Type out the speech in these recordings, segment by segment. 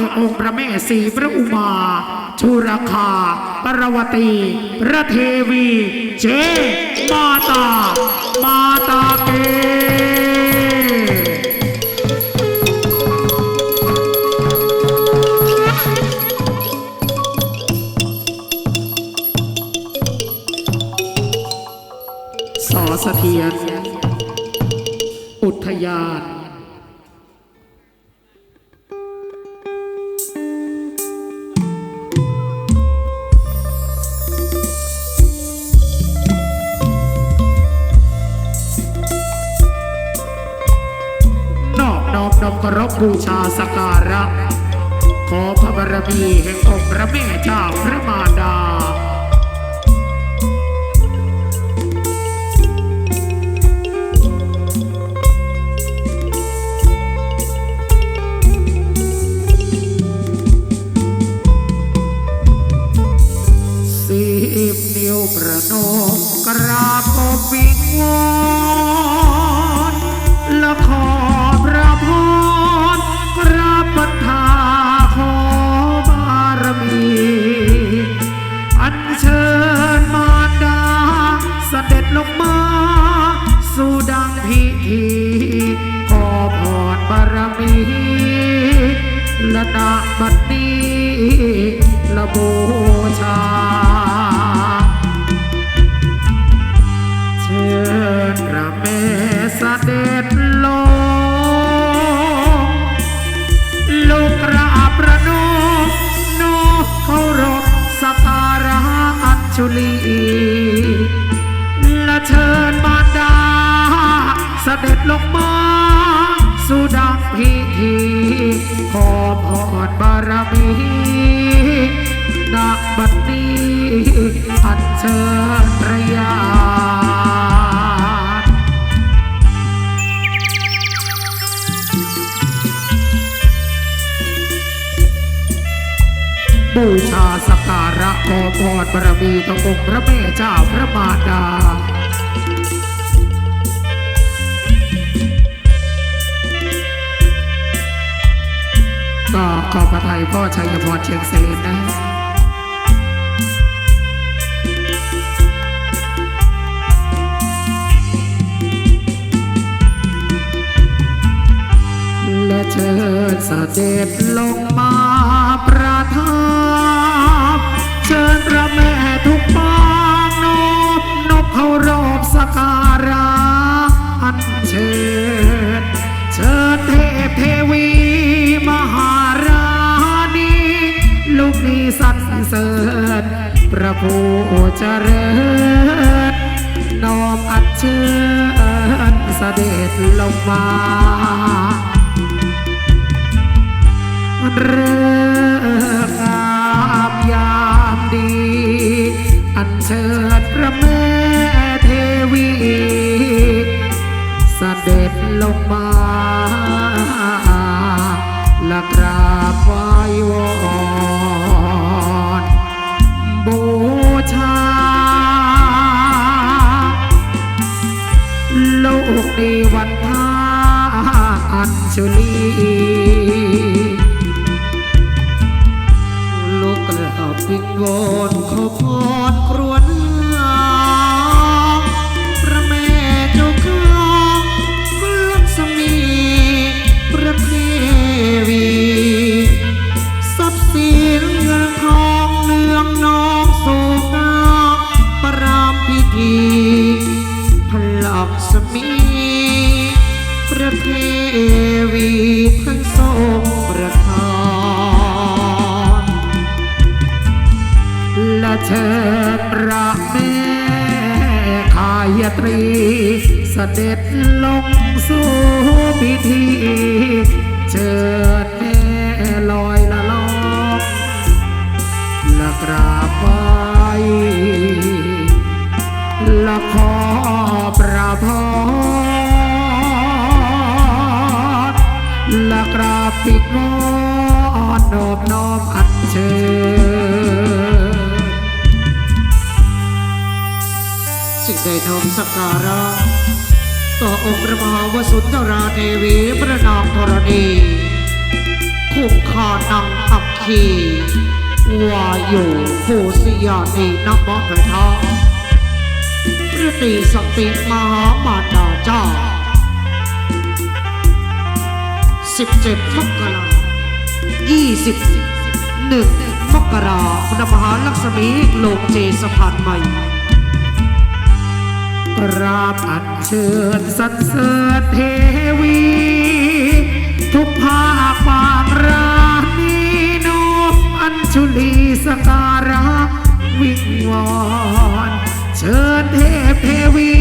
ต่องค์พระแม่สีพระอุมาชุรคา ปรวตีพระเทวี เจ มาตา มาตาเกสอเสถียรอุทยาน นอบน้อมนำเคารพบูชาสกการะ ขอพระบารมีแห่งองค์พระแม่เจ้าพระมารดา นา บารมีณบัดนี้อัญเชิญระยาบูชาสักการะขอพรบารมีต่อองค์พระแม่เจ้าพระมารดา ก็ขอบพระทัยพ่อชัยพรเชียงเสนนะและเชิญเสด็จลงมาประทาน สด็จลงมาเรื่องงามยามดี อันเชิญพระแม่เทวีเสด็จลงมาละกราบว้ว อัญชุลีลูกกราบวิงวอนขอพรครวญพระแม่เจ้าข้าพระลักษมีพระเทวีทรัพย์สินเงินทองเนืองนองสู่งาปรามพิธีพลักษมีพระเทวีทั้งทรงประทานและเชิญพระแม่ขายตรีเสด็จลงสู่พิธีเชิญ บปิดมอนนอบน้อมอัญเชิญจึงได้น้อมสักการะต่อองค์พระมหาวสุนทราเทวีพระนางธรณีคุกคานังอักขีวาอยู่ภูสยานีนักมะไทาพระตีสกติมหามารดาเจ้า สิบเจ็ดมกรายี่สิบหนึ่งมกราคณมหาลักษมีโลกเจสะพานใหม่กราบอัญเชิญสรรเสริญเทวี ทุกภาคบางรานีนมอัญชุลีสการะวิงวอนเชิญเทพเทวี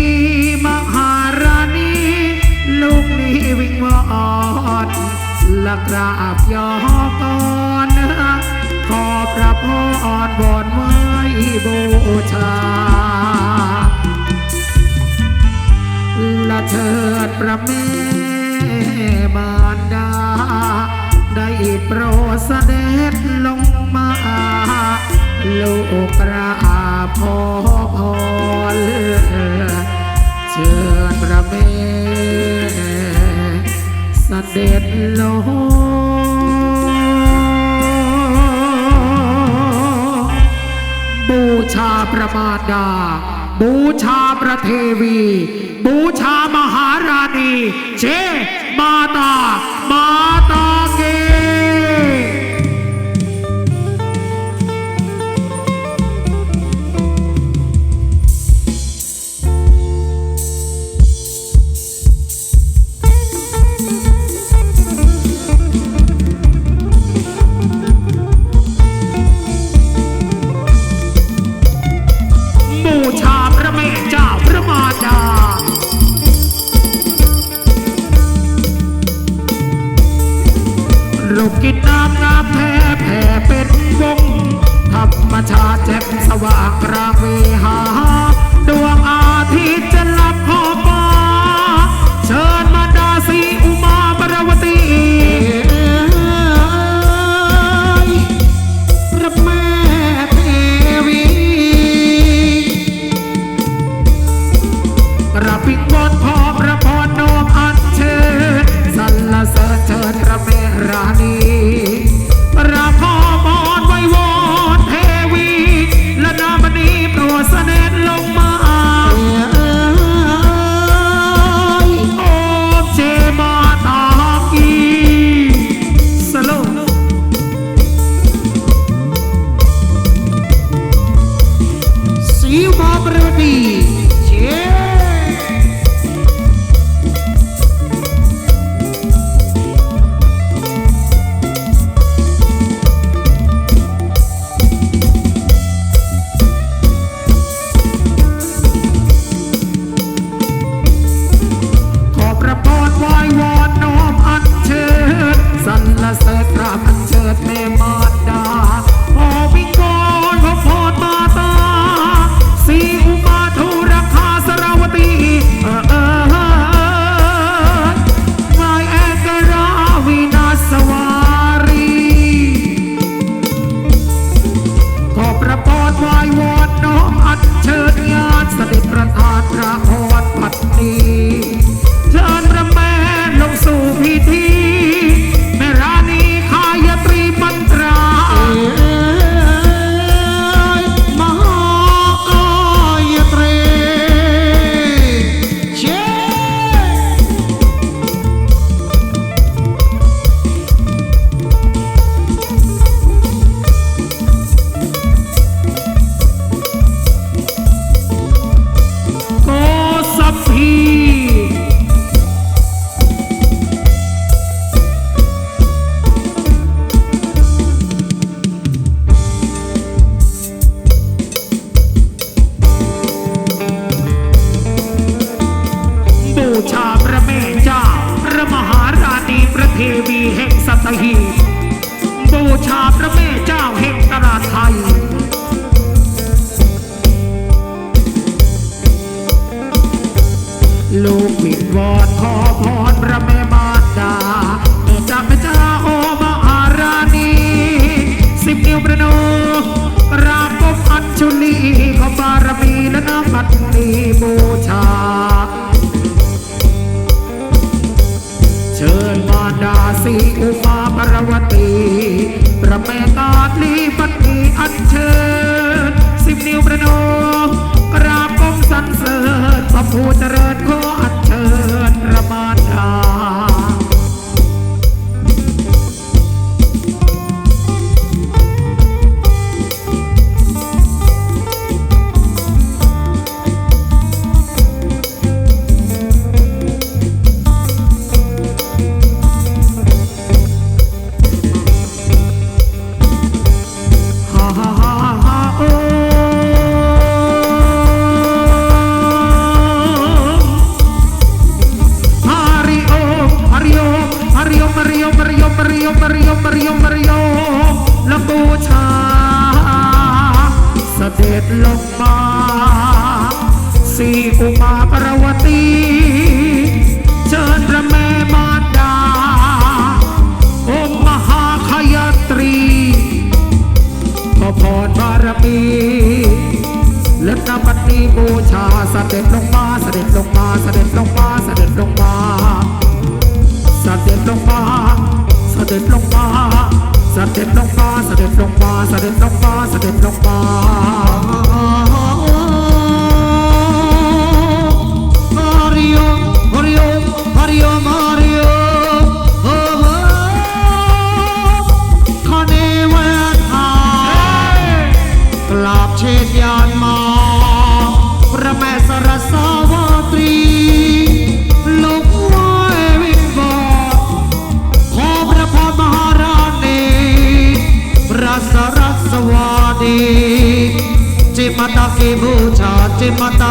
ละกราบยอกอนขอพระพรบอนไว้บูชา ละเถิดพระแม่มารดา ได้โปรดเสด็จลงมาลูกกราบขอพรเชิญพระแม่ เสด็จลงบูชาพระมารดา บูชาพระเทวี บูชามหาราณีเจมาตา มาตา ลูกกินน้ำน้ำแพ้แผ่เป็นวงธรรมชาติแจ่มสว่างกลางเวหาดวงอาทิตย์ บารมีและน้ำบัดนี้บูชา เชิญมาดาสีอุมาปรวตีพระแม่กาลีปฏิอันเชิญสิบนิ้วประนมกราบก้มสัรเสริญพระผู้เจริญขอ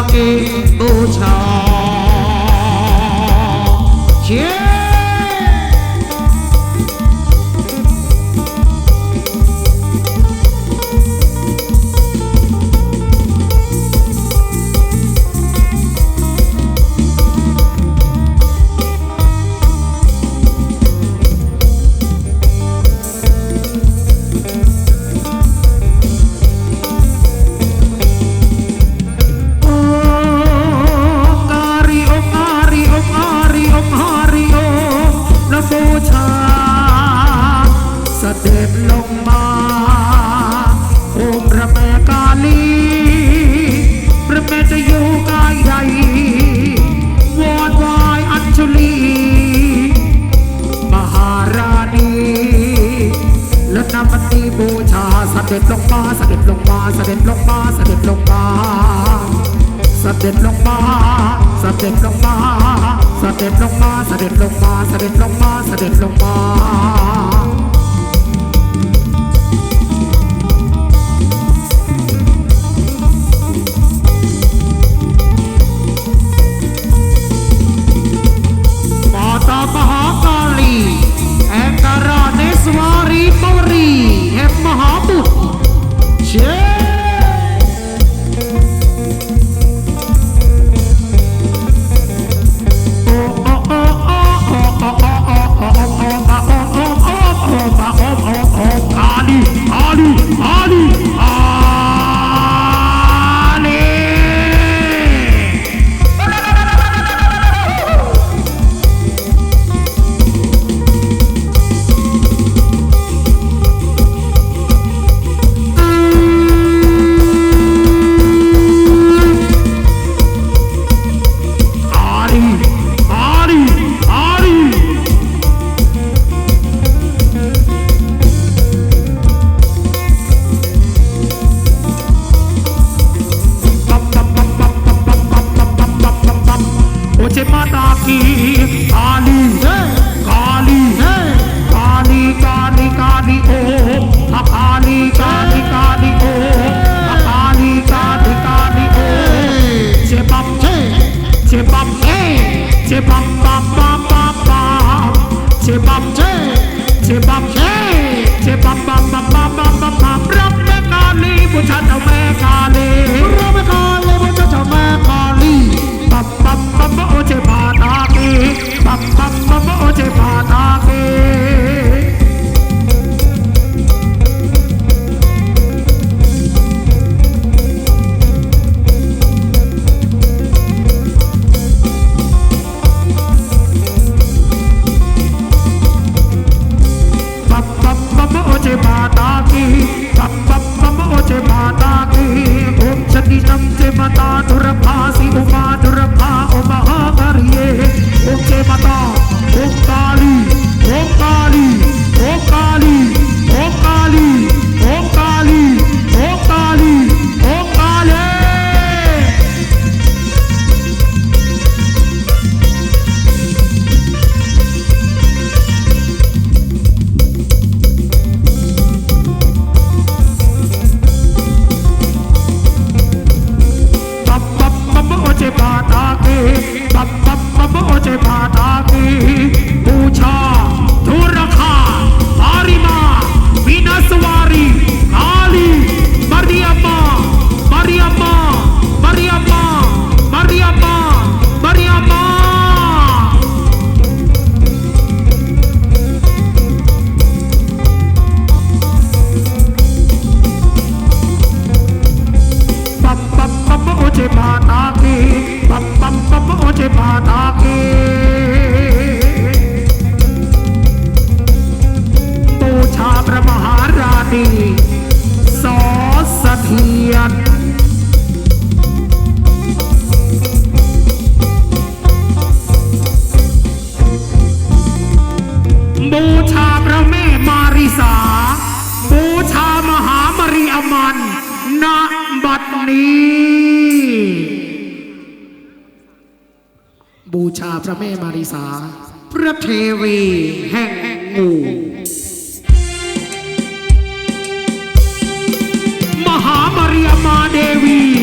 Kỷ tù trào. เด็จลงมาสเด็จลงมาสเด็จลงมาสเด็จลงมาสเด็จลงมาสเด็จลงมาสเด็จลงมาสเด็จลงมาสเด็จลงมาเสด็จลงมาตมหาคาลีแองการาเนสวารีมร Terry Hatton. Mahamaria Mahadevi.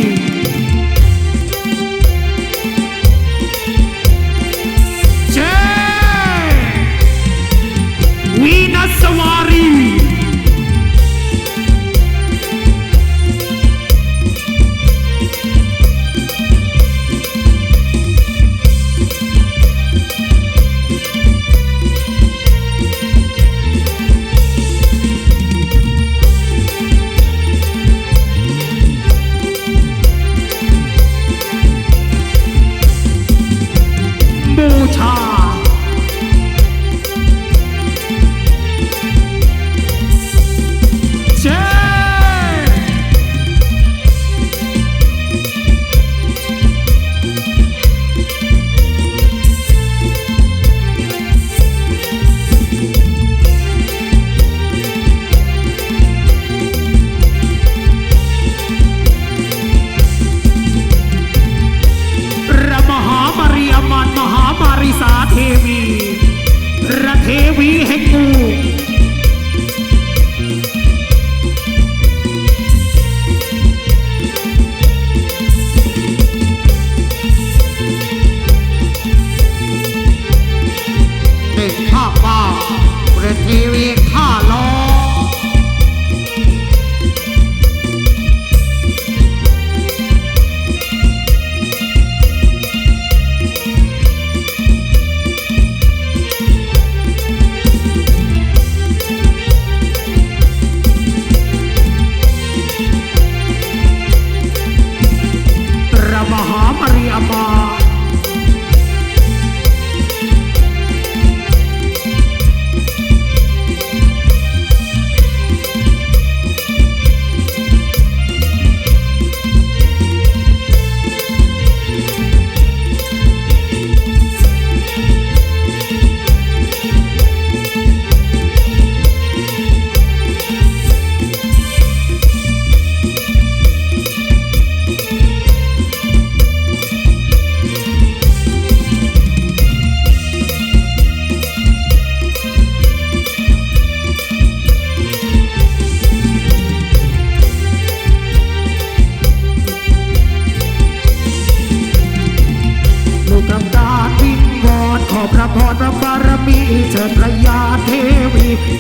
Here we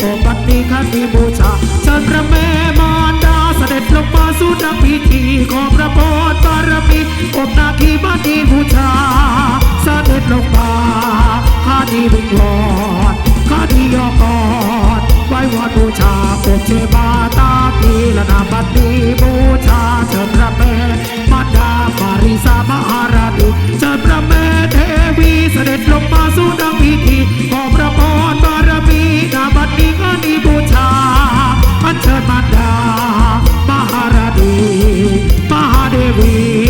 โอบัดนี้าที่บูชาเชิพระแม่มารดาสเสด็จลงมาสู่นพิธีขอพระโพธิบารมีอบนาคีบัดนี้บูชาสเสด็จลงมาข้าที่วิงวอนข้าที่ยอกอดไว้วอนบูชาปกเชบาตาทีละนาบัตีบูชาเชิญพระแม่มารดาปาริสามหาราดีเชิญพระแม่เทวีสเสด็จลงมาสู่นพิธีขอพระ victory.